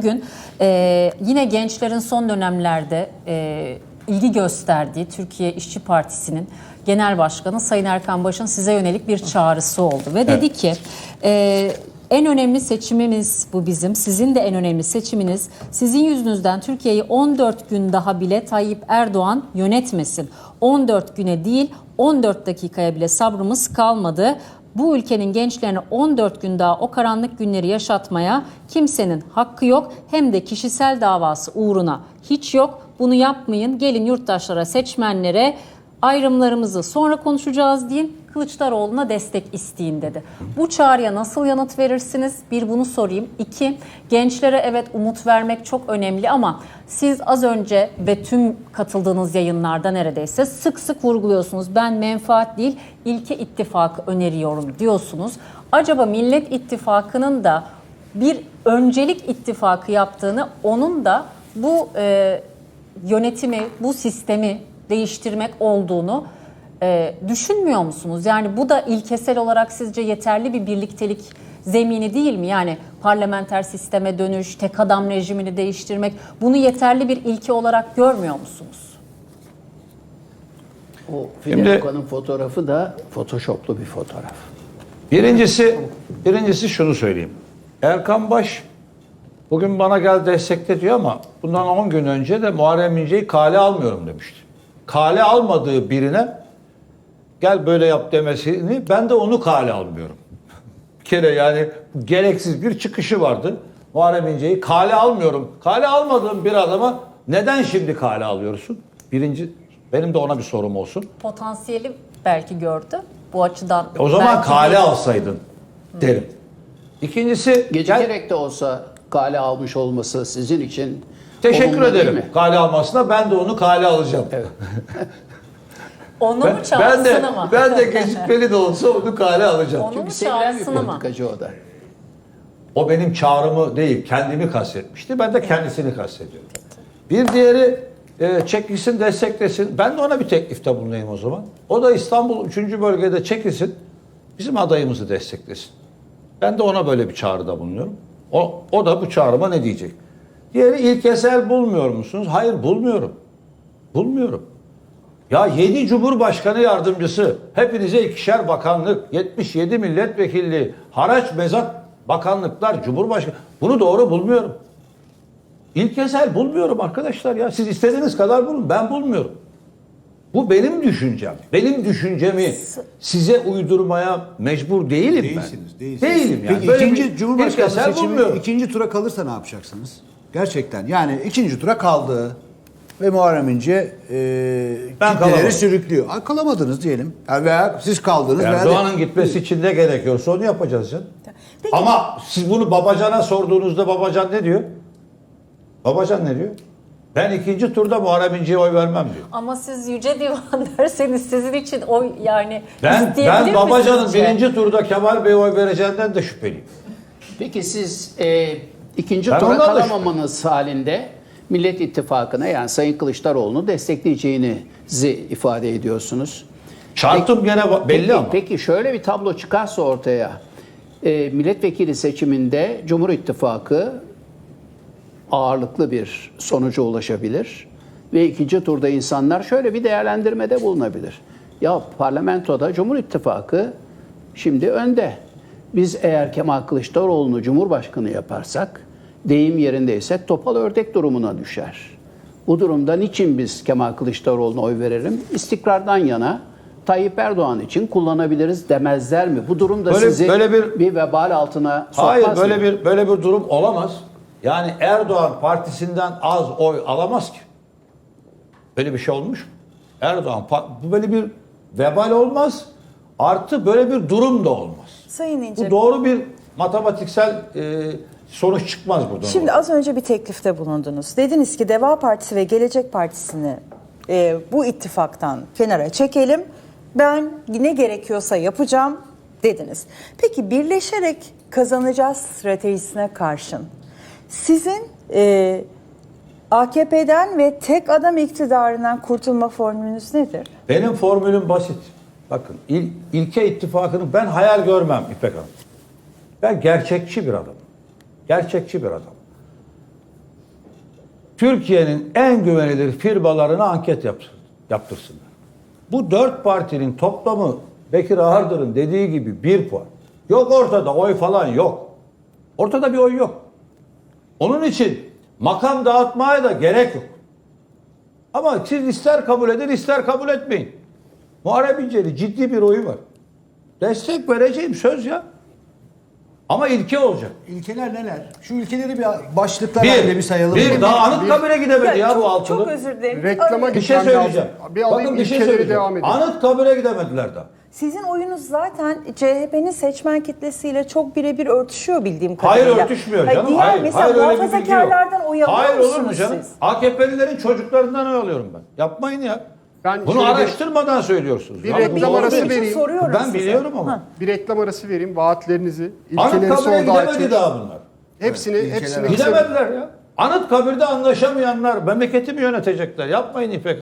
Bugün e, yine gençlerin son dönemlerde e, ilgi gösterdiği Türkiye İşçi Partisi'nin Genel Başkanı Sayın Erkan Baş'ın size yönelik bir çağrısı oldu. Ve dedi ki e, en önemli seçimimiz bu bizim. Sizin de en önemli seçiminiz. Sizin yüzünüzden Türkiye'yi 14 gün daha bile Tayyip Erdoğan yönetmesin. 14 güne değil 14 dakikaya bile sabrımız kalmadı. Bu ülkenin gençlerine 14 gün daha o karanlık günleri yaşatmaya kimsenin hakkı yok. Hem de kişisel davası uğruna hiç yok. Bunu yapmayın. Gelin yurttaşlara, seçmenlere ayrımlarımızı sonra konuşacağız deyin. Kılıçdaroğlu'na destek isteyin dedi. Bu çağrıya nasıl yanıt verirsiniz? Bir bunu sorayım. İki, gençlere evet umut vermek çok önemli ama siz az önce ve tüm katıldığınız yayınlarda neredeyse sık sık vurguluyorsunuz. Ben menfaat değil ilke ittifakı öneriyorum diyorsunuz. Acaba Millet İttifakı'nın da bir öncelik ittifakı yaptığını onun da bu e, yönetimi, bu sistemi değiştirmek olduğunu e, düşünmüyor musunuz? Yani bu da ilkesel olarak sizce yeterli bir birliktelik zemini değil mi? Yani parlamenter sisteme dönüş, tek adam rejimini değiştirmek bunu yeterli bir ilke olarak görmüyor musunuz? O Fidel fotoğrafı da photoshoplu bir fotoğraf. Birincisi, birincisi şunu söyleyeyim. Erkan Baş bugün bana gel destekle diyor ama bundan 10 gün önce de Muharrem İnce'yi kale almıyorum demişti. Kale almadığı birine gel böyle yap demesini ben de onu kale almıyorum. Bir kere yani gereksiz bir çıkışı vardı. Muharrem İnce'yi kale almıyorum. Kale almadığım bir adama neden şimdi kale alıyorsun? Birinci benim de ona bir sorum olsun. Potansiyeli belki gördü. Bu açıdan O zaman kale değil. alsaydın derim. İkincisi gel- Gecikerek de olsa kale almış olması sizin için teşekkür ederim. Kale almasına ben de onu kale alacağım. Onu Ben, mu çağırsın ben de ama? ben de gecikmeli de olsa onu kale alacağım. Onu mu Çünkü sevilen bir çağırsın ama? politikacı o da. O benim çağrımı değil, kendimi kastetmişti. Ben de kendisini kastediyorum. Bir diğeri e, çekilsin, desteklesin. Ben de ona bir teklifte bulunayım o zaman. O da İstanbul 3. bölgede çekilsin, bizim adayımızı desteklesin. Ben de ona böyle bir çağrıda bulunuyorum. O, o da bu çağrıma ne diyecek? Diğeri ilkesel bulmuyor musunuz? Hayır bulmuyorum. Bulmuyorum. Ya 7 Cumhurbaşkanı yardımcısı, hepinize ikişer bakanlık, 77 milletvekilliği, haraç mezat bakanlıklar, Cumhurbaşkanı. Bunu doğru bulmuyorum. İlkesel bulmuyorum arkadaşlar ya. Siz istediğiniz kadar bulun. Ben bulmuyorum. Bu benim düşüncem. Benim düşüncemi size uydurmaya mecbur değilim Değilsiniz, ben. değilsiniz. Değilim yani. Peki Böyle ikinci bir Cumhurbaşkanı seçimi bulmuyorum. ikinci tura kalırsa ne yapacaksınız? Gerçekten yani ikinci tura kaldı ve Muharrem İnce e, Ben kalamadım. sürüklüyor. Ha, kalamadınız diyelim. Ha, veya siz kaldınız. veya de- Erdoğan'ın gitmesi için ne gerekiyorsa onu yapacağız canım. Ama siz bunu Babacan'a sorduğunuzda Babacan ne diyor? Babacan ne diyor? Ben ikinci turda Muharrem İnce'ye oy vermem diyor. Ama siz yüce divan derseniz sizin için o yani Ben, ben Babacan'ın birinci turda Kemal Bey'e oy vereceğinden de şüpheliyim. Peki siz e, ikinci Ben tura da kalamamanız halinde Millet İttifakı'na yani Sayın Kılıçdaroğlu'nu destekleyeceğinizi ifade ediyorsunuz. Şartım gene belli peki, ama. Peki şöyle bir tablo çıkarsa ortaya e, milletvekili seçiminde Cumhur İttifakı ağırlıklı bir sonuca ulaşabilir ve ikinci turda insanlar şöyle bir değerlendirmede bulunabilir. Ya parlamentoda Cumhur İttifakı şimdi önde. Biz eğer Kemal Kılıçdaroğlu'nu Cumhurbaşkanı yaparsak deyim yerindeyse topal ördek durumuna düşer. Bu durumda niçin biz Kemal Kılıçdaroğlu'na oy verelim? İstikrardan yana Tayyip Erdoğan için kullanabiliriz demezler mi? Bu durumda Böyle- sizi böyle bir- bir vebal altına sokmaz Hayır mı? böyle bir böyle bir durum olamaz. Yani Erdoğan partisinden az oy alamaz ki. Böyle bir şey olmuş mu? Erdoğan bu böyle bir vebal olmaz. Artı böyle bir durum da olmaz. Sayın İnce, Bu doğru bir matematiksel e, sonuç çıkmaz buradan. şimdi az önce bir teklifte bulundunuz. Dediniz ki Deva Partisi ve Gelecek Partisi'ni e, bu ittifaktan kenara çekelim. Ben ne gerekiyorsa yapacağım dediniz. Peki birleşerek kazanacağız stratejisine karşın sizin e, AKP'den ve tek adam iktidarından kurtulma formülünüz nedir? Benim formülüm basit. Bakın il, ilke ittifakını ben hayal görmem İpek Hanım. Ben gerçekçi bir adamım. Gerçekçi bir adam. Türkiye'nin en güvenilir firmalarına anket yaptırsınlar. Bu dört partinin toplamı Bekir Ağırdır'ın dediği gibi bir puan. Yok ortada oy falan yok. Ortada bir oy yok. Onun için makam dağıtmaya da gerek yok. Ama siz ister kabul edin ister kabul etmeyin. Muharrem İnce'nin ciddi bir oyu var. Destek vereceğim söz ya. Ama ilke olacak. İlkeler neler? Şu ilkeleri bir başlıklar halinde Bir, bir sayalım. bir daha Anıtkabir'e gidemedi ya, bu altılı. çok özür dilerim. Reklama Bir şey Gitmem söyleyeceğim. lazım. Bir alayım, Bakın bir şey ilkeleri söyleyeceğim. devam edelim. Anıtkabir'e gidemediler daha. Sizin oyunuz zaten CHP'nin seçmen kitlesiyle çok birebir örtüşüyor bildiğim Hayır kadarıyla. örtüşmüyor Hayır, canım. Diğer hayır, mesela hayır, öyle bir bilgi yok. muhafazakarlardan oy alıyor Hayır olur mu musunuz canım? siz? AKP'lilerin çocuklarından oy alıyorum ben. Yapmayın ya. Ben Bunu bir- araştırmadan söylüyorsunuz. bir reklam doğru arası değil. Vereyim. soruyorum Ben size. biliyorum ama. Ha. Bir reklam arası vereyim. Vaatlerinizi, ilkeleri Anıtkabir'e solda gidemedi açmış. daha bunlar. Hepsini, Evet, hepsini kısa- Gidemediler ya. Anıtkabir'de anlaşamayanlar memleketi mi yönetecekler? Yapmayın İpek